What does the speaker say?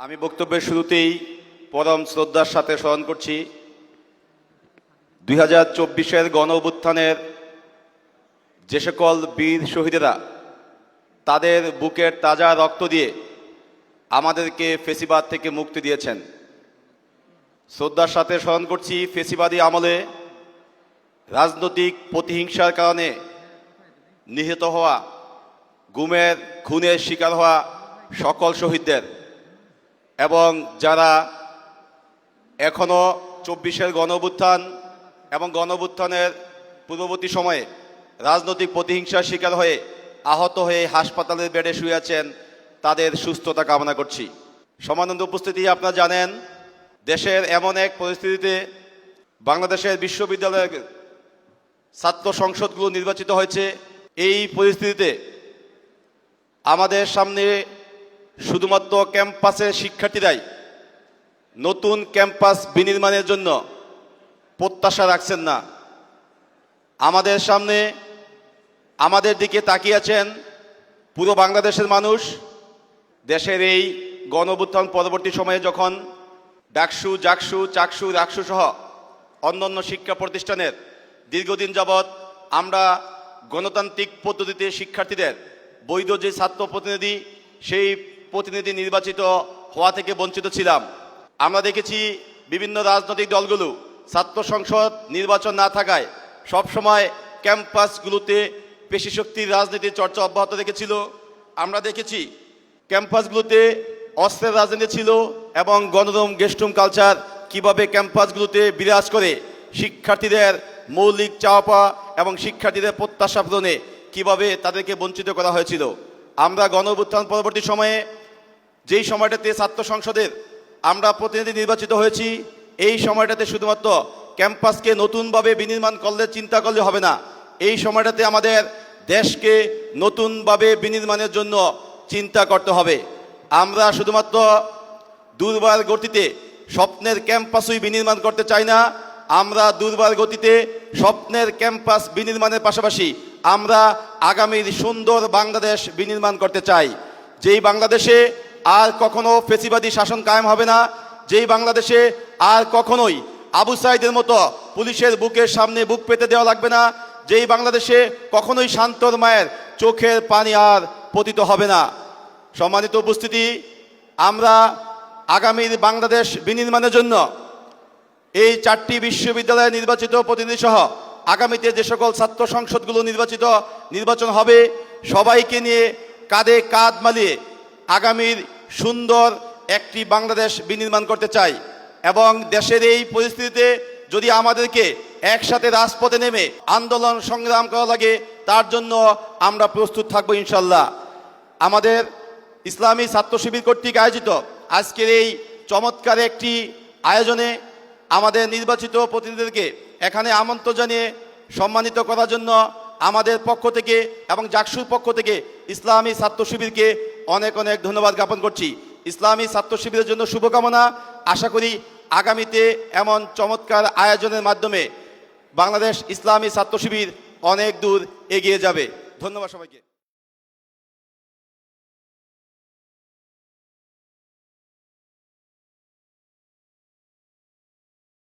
আমি বক্তব্যের শুরুতেই পরম শ্রদ্ধার সাথে স্মরণ করছি, দুই হাজার চব্বিশের গণ অভ্যুত্থানের যে সকল বীর শহীদেরা তাদের বুকের তাজা রক্ত দিয়ে আমাদেরকে ফেসিবাদ থেকে মুক্তি দিয়েছেন। শ্রদ্ধার সাথে স্মরণ করছি, ফেসিবাদী আমলে রাজনৈতিক প্রতিহিংসার কারণে নিহত হওয়া, গুমের, খুনের শিকার হওয়া সকল শহীদদের। এবং যারা এখনও চব্বিশের গণঅভ্যুত্থান এবং গণঅভ্যুত্থানের পূর্ববর্তী সময়ে রাজনৈতিক প্রতিহিংসার শিকার হয়ে আহত হয়ে হাসপাতালের বেডে শুয়ে আছেন, তাদের সুস্থতা কামনা করছি। সমানন্দ উপস্থিতি, আপনারা জানেন, দেশের এমন এক পরিস্থিতিতে বাংলাদেশের বিশ্ববিদ্যালয়ের ছাত্র সংসদগুলো নির্বাচিত হয়েছে। এই পরিস্থিতিতে আমাদের সামনে শুধুমাত্র ক্যাম্পাসের শিক্ষার্থীরাই নতুন ক্যাম্পাস বিনির্মাণের জন্য প্রত্যাশা রাখছেন না। আমাদের সামনে আমাদের দিকে তাকিয়ে আছেন পুরো বাংলাদেশের মানুষ। দেশের এই গণঅভ্যুত্থান পরবর্তী সময়ে যখন ডাকসু, জাকসু, চাকসু, রাকসু সহ অন্যান্য শিক্ষা প্রতিষ্ঠানের দীর্ঘদিন যাবৎ আমরা গণতান্ত্রিক পদ্ধতিতে শিক্ষার্থীদের বৈধ যে ছাত্র প্রতিনিধি, সেই প্রতিনিধি নির্বাচিত হওয়া থেকে বঞ্চিত ছিলাম। আমরা দেখেছি বিভিন্ন রাজনৈতিক দলগুলো ছাত্র সংসদ নির্বাচন না থাকায় সবসময় ক্যাম্পাসগুলোতে পেশি শক্তির রাজনীতির চর্চা অব্যাহত রেখেছিল। আমরা দেখেছি ক্যাম্পাসগুলোতে অস্ত্রের রাজনীতি ছিল এবং গণরম গেস্টুম কালচার কীভাবে ক্যাম্পাসগুলোতে বিরাজ করে শিক্ষার্থীদের মৌলিক চাওয়া এবং শিক্ষার্থীদের প্রত্যাশা পূরণে কীভাবে তাদেরকে বঞ্চিত করা হয়েছিল। আমরা গণ পরবর্তী সময়ে যেই সময়টাতে ছাত্র সংসদের আমরা প্রতিনিধি নির্বাচিত হয়েছি, এই সময়টাতে শুধুমাত্র ক্যাম্পাসকে নতুনভাবে বিনির্মাণ করলে চিন্তা করলে হবে না। এই সময়টাতে আমাদের দেশকে নতুনভাবে বিনির্মাণের জন্য চিন্তা করতে হবে। আমরা শুধুমাত্র দুর্বার গতিতে স্বপ্নের ক্যাম্পাসই বিনির্মাণ করতে চাই না, আমরা দুর্বার গতিতে স্বপ্নের ক্যাম্পাস বিনির্মাণের পাশাপাশি আমরা আগামীর সুন্দর বাংলাদেশ বিনির্মাণ করতে চাই। যেই বাংলাদেশে আর কখনো ফেসিবাদী শাসন কায়েম হবে না, যেই বাংলাদেশে আর কখনোই আবু সাইদের মতো পুলিশের বুকের সামনে বুক পেতে দেওয়া লাগবে না, যেই বাংলাদেশে কখনোই শান্তর মায়ের চোখের পানি আর পতিত হবে না। সম্মানিত উপস্থিতি, আমরা আগামীর বাংলাদেশ বিনির্মাণের জন্য এই চারটি বিশ্ববিদ্যালয়ে নির্বাচিত প্রতিনিধি সহ আগামীতে যে সকল ছাত্র সংসদগুলো নির্বাচিত, নির্বাচন হবে, সবাইকে নিয়ে কাঁধে কাঁধ মালিয়ে আগামীর সুন্দর একটি বাংলাদেশ বিনির্মাণ করতে চাই এবং দেশের এই পরিস্থিতিতে যদি আমাদেরকে একসাথে রাজপথে নেমে আন্দোলন সংগ্রাম করা লাগে, তার জন্য আমরা প্রস্তুত থাকব ইনশাল্লাহ। আমাদের ইসলামী ছাত্র শিবির কর্তৃক আয়োজিত আজকের এই চমৎকার একটি আয়োজনে আমাদের নির্বাচিত প্রতিনিধিদেরকে এখানে আমন্ত্রণ জানিয়ে সম্মানিত করার জন্য আমাদের পক্ষ থেকে এবং জাকসুর পক্ষ থেকে ইসলামী ছাত্র শিবিরকে অনেক অনেক ধন্যবাদ জ্ঞাপন করছি। ইসলামী ছাত্র শিবিরের জন্য শুভকামনা। আশা করি আগামীতে এমন চমৎকার আয়োজনের মাধ্যমে বাংলাদেশ ইসলামী ছাত্র শিবির অনেক দূর এগিয়ে যাবে। ধন্যবাদ সবাইকে।